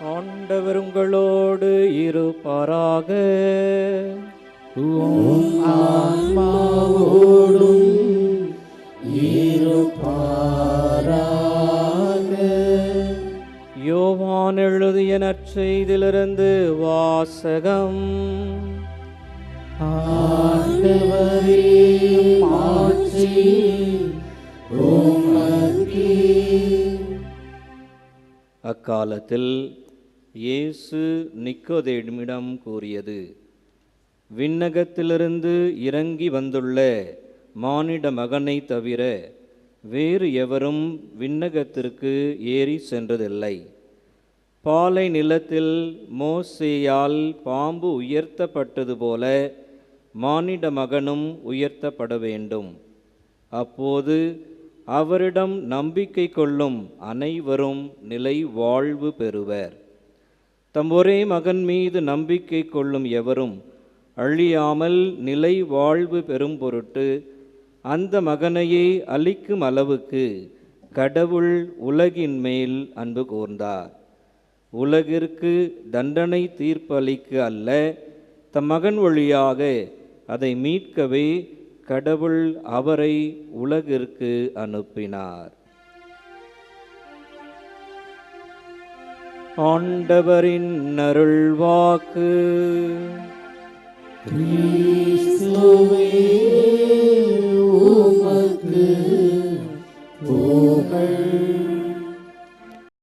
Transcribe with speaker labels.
Speaker 1: ஆண்டவர் உங்களோடு இருப்பாராக.
Speaker 2: இருப்பாராக
Speaker 1: யோவான் எழுதிய நற்செய்திலிருந்து வாசகம்.
Speaker 2: ஆண்டவரே உமக்கே
Speaker 1: அக்காலத்தில் இயேசு நிக்கோதேமிடம் கூறியது விண்ணகத்திலிருந்து இறங்கி வந்துள்ள மானிட மகனை தவிர வேறு எவரும் விண்ணகத்திற்கு ஏறி சென்றதில்லை. பாலை நிலத்தில் மோசேயால் பாம்பு உயர்த்தப்பட்டது போல மானிட மகனும் உயர்த்தப்பட வேண்டும். அப்போது அவரிடம் நம்பிக்கை கொள்ளும் அனைவரும் நிலை வாழ்வு பெறுவர். தம் ஒரே மகன் மீது நம்பிக்கை கொள்ளும் எவரும் அழியாமல் நிலை வாழ்வு பெறும் பொருட்டு அந்த மகனையே அளிக்கும் அளவுக்கு கடவுள் உலகின் மேல் அன்பு கூர்ந்தார். உலகிற்கு தண்டனை தீர்ப்பளிக்க அல்ல தம் மகன் வழியாக அதை மீட்கவே கடவுள் அவரை உலகிற்கு அனுப்பினார். ஆண்டவரின் அருள்வாக்கு.
Speaker 2: கிறிஸ்துவே உமக்கு புகழ்.